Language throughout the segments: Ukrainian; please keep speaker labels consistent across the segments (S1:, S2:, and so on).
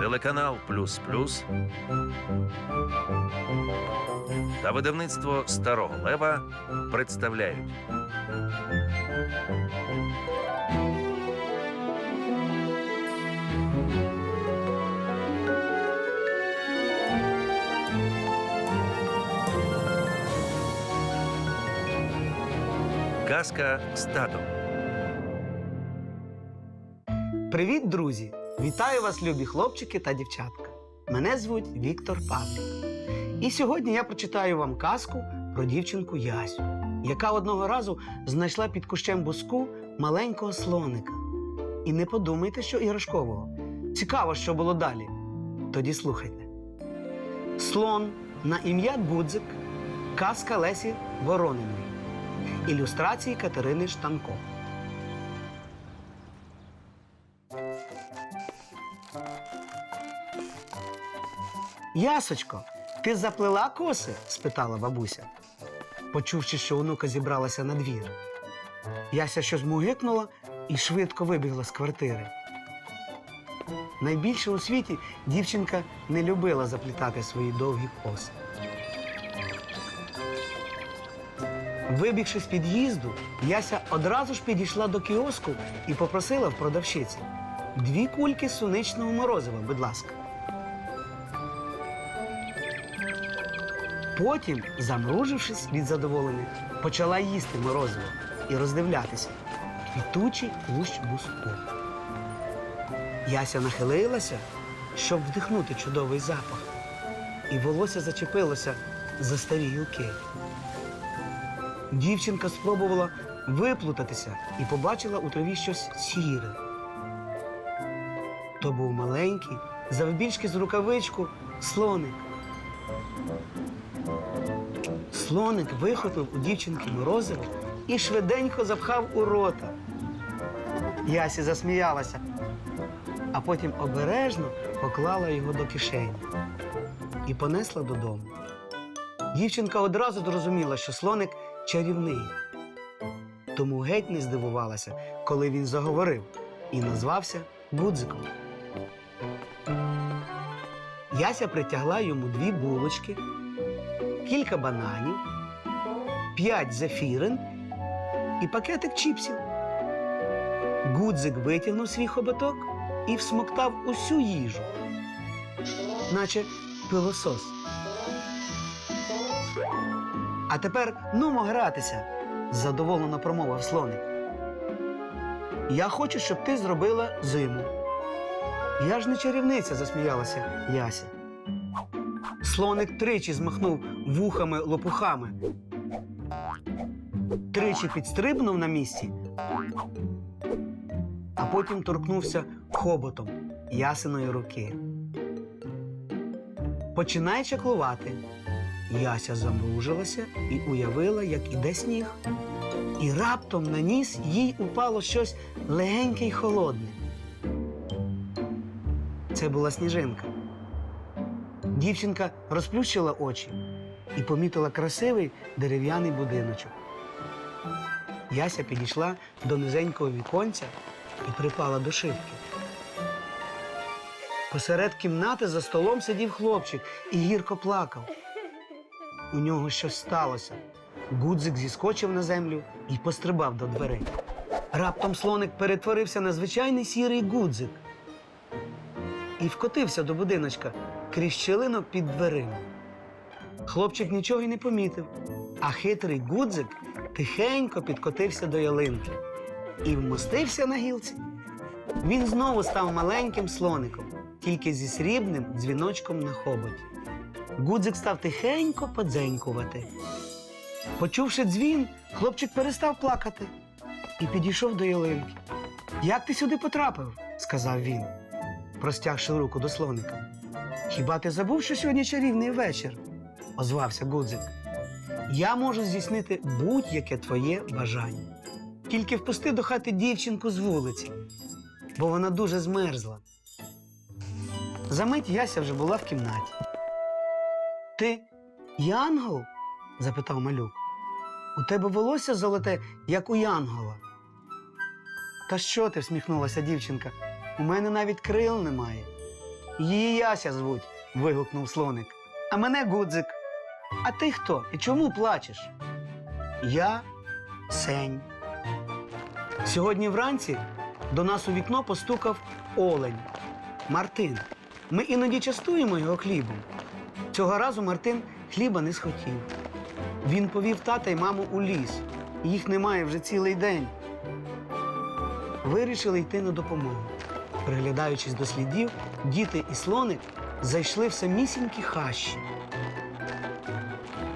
S1: Телеканал Плюс Плюс та видавництво Старого Лева представляють Казка стадо.
S2: Привіт, друзі! Вітаю вас, любі хлопчики та дівчатка. Мене звуть Віктор Павлік. І сьогодні я прочитаю вам казку про дівчинку Ясю, яка одного разу знайшла під кущем буску маленького слоника. І не подумайте, що іграшкового. Цікаво, що було далі. Тоді слухайте. Слон на ім'я Гудзик, казка Лесі Ворониної. Ілюстрації Катерини Штанко. Ясочко, ти заплела коси? спитала бабуся, почувши, що онука зібралася на двір. Яся щось мугикнула і швидко вибігла з квартири. Найбільше у світі дівчинка не любила заплітати свої довгі коси. Вибігши з під'їзду, Яся одразу ж підійшла до кіоску і попросила в продавщиці дві кульки суничного морозива, будь ласка. Потім, замружившись від задоволення, почала їсти морозиво і роздивлятися квітучий плющ буску. Яся нахилилася, щоб вдихнути чудовий запах, і волосся зачепилося за старі гілки. Дівчинка спробувала виплутатися і побачила у траві щось сіре. То був маленький, завбільшки з рукавичку, слоник. Слоник вихопив у дівчинки морозиво і швиденько запхав у рота. Ясі засміялася, а потім обережно поклала його до кишені і понесла додому. Дівчинка одразу зрозуміла, що слоник чарівний. Тому геть не здивувалася, коли він заговорив і назвався Гудзиком. Яся притягла йому дві булочки, кілька бананів, п'ять зефірин і пакетик чіпсів. Гудзик витягнув свій хоботок і всмоктав усю їжу, наче пилосос. А тепер нумо гратися, задоволено промовив слоник. Я хочу, щоб ти зробила зиму. Я ж не чарівниця, засміялася Яся. Слоник тричі змахнув вухами лопухами. Тричі підстрибнув на місці, а потім торкнувся хоботом ясиної руки. Починає чаклувати. Яся замружилася і уявила, як іде сніг. І раптом на ніс їй упало щось легеньке й холодне. Це була сніжинка. Дівчинка розплющила очі і помітила красивий дерев'яний будиночок. Яся підійшла до низенького віконця і припала до шибки. Посеред кімнати за столом сидів хлопчик і гірко плакав. У нього щось сталося. Гудзик зіскочив на землю і пострибав до дверей. Раптом слоник перетворився на звичайний сірий гудзик і вкотився до будиночка крізь щелину під дверима. Хлопчик нічого й не помітив, а хитрий гудзик тихенько підкотився до ялинки і вмостився на гілці. Він знову став маленьким слоником, тільки зі срібним дзвіночком на хоботі. Гудзик став тихенько подзенькувати. Почувши дзвін, хлопчик перестав плакати і підійшов до ялинки. Як ти сюди потрапив? сказав він, простягши руку до слоника. Хіба ти забув, що сьогодні чарівний вечір? озвався Гудзик. Я можу здійснити будь-яке твоє бажання. Тільки впусти до хати дівчинку з вулиці, бо вона дуже змерзла. Замить Яся вже була в кімнаті. Ти янгол? запитав малюк. У тебе волосся золоте, як у янгола. Та що ти? всміхнулася дівчинка. У мене навіть крил немає. Її Яся звуть, вигукнув слоник. А мене Гудзик. А ти хто? І чому плачеш? Я Сень. Сьогодні вранці до нас у вікно постукав олень Мартин. Ми іноді частуємо його хлібом. Цього разу Мартин хліба не схотів. Він повів тата й маму у ліс. Їх немає вже цілий день. Вирішили йти на допомогу. Приглядаючись до слідів, діти і слоник зайшли в самісінькі хащі.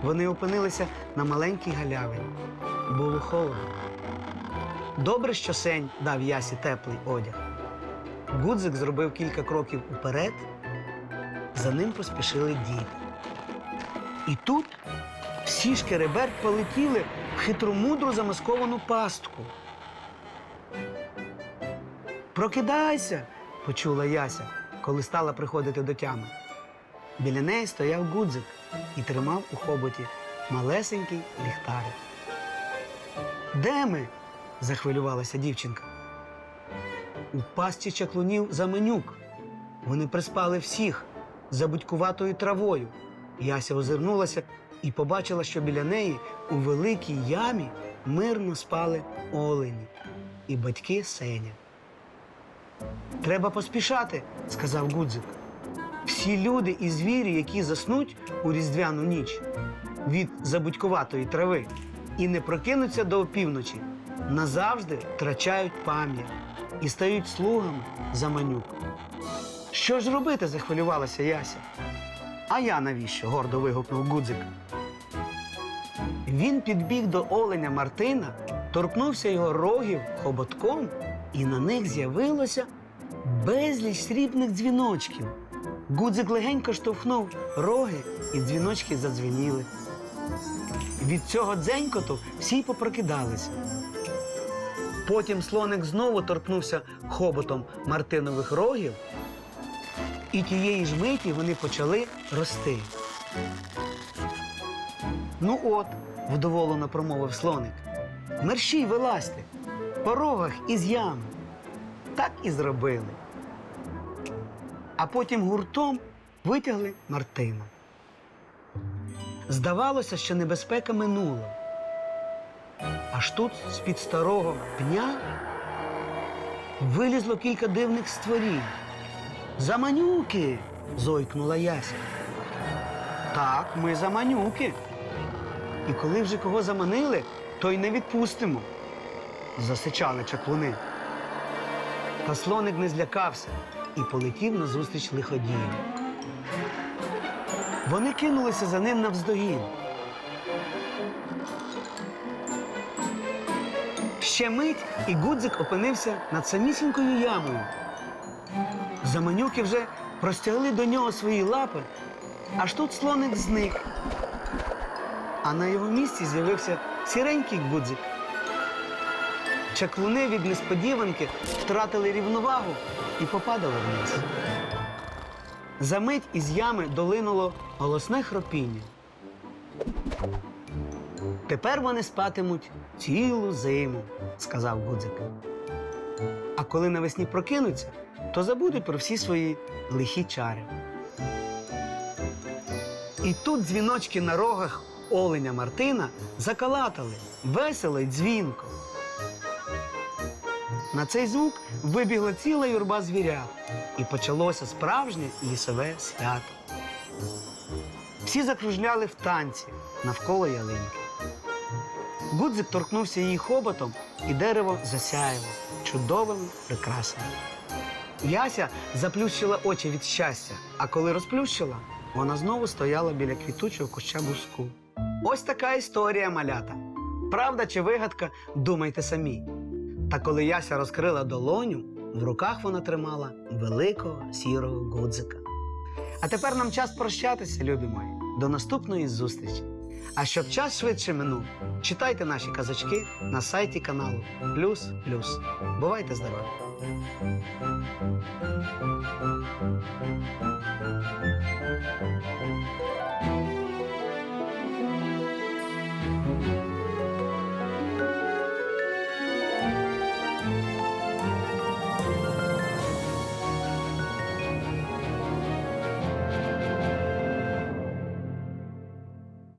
S2: Вони опинилися на маленькій галявині. Було холодно. Добре, що сень дав ясі теплий одяг. Гудзик зробив кілька кроків уперед, за ним поспішили діти. І тут всі шкереберть полетіли в хитромудру замасковану пастку. Прокидайся, почула Яся, коли стала приходити до тями. Біля неї стояв Гудзик і тримав у хоботі малесенький ліхтарик. Де ми? захвилювалася дівчинка. У пасті чаклунів заменюк. Вони приспали всіх забудькуватою травою. Яся озирнулася і побачила, що біля неї у великій ямі мирно спали олені і батьки Сеня. Треба поспішати, сказав Гудзик. Всі люди і звірі, які заснуть у різдвяну ніч від забудькуватої трави і не прокинуться до опівночі, назавжди втрачають пам'ять і стають слугами заманюк. Що ж робити? захвилювалася Яся. А я навіщо? гордо вигукнув Гудзик. Він підбіг до оленя Мартина, торкнувся його рогів хоботком, і на них з'явилося безліч срібних дзвіночків. Гудзик легенько штовхнув роги, і дзвіночки задзвеніли. Від цього дзенькоту всі попрокидалися. Потім слоник знову торкнувся хоботом Мартинових рогів, і тієї ж миті вони почали рости. Ну от, вдоволено промовив слоник. Мерщій вилазьте, по рогах із ями. Так і зробили. А потім гуртом витягли Мартина. Здавалося, що небезпека минула. Аж тут з-під старого пня вилізло кілька дивних створінь. Заманюки. зойкнула Яся. Так, ми заманюки. І коли вже кого заманили, то й не відпустимо. Засичали чаклуни. Та слоник не злякався і полетів назустріч лиходію. Вони кинулися за ним навздогін. Ще мить, і Гудзик опинився над самісінькою ямою. Заманюки вже простягли до нього свої лапи, аж тут слоник зник. А на його місці з'явився сіренький Гудзик. Чаклуни від несподіванки втратили рівновагу і попадали вниз. Замить із ями долинуло голосне хропіння. Тепер вони спатимуть цілу зиму, сказав Гудзик. А коли навесні прокинуться, то забудуть про всі свої лихі чари. І тут дзвіночки на рогах оленя Мартина закалатали весело й дзвінко. На цей звук вибігла ціла юрба звірят, і почалося справжнє лісове свято. Всі закружляли в танці навколо ялинки. Гудзик торкнувся її хоботом, і дерево засяяло чудовими прикрасами. Яся заплющила очі від щастя, а коли розплющила, вона знову стояла біля квітучого куща буску. Ось така історія малята. Правда чи вигадка, думайте самі. Та коли Яся розкрила долоню, в руках вона тримала великого сірого гудзика. А тепер нам час прощатися, любі мої, до наступної зустрічі. А щоб час швидше минув, читайте наші казочки на сайті каналу Плюс Плюс. Бувайте здорові!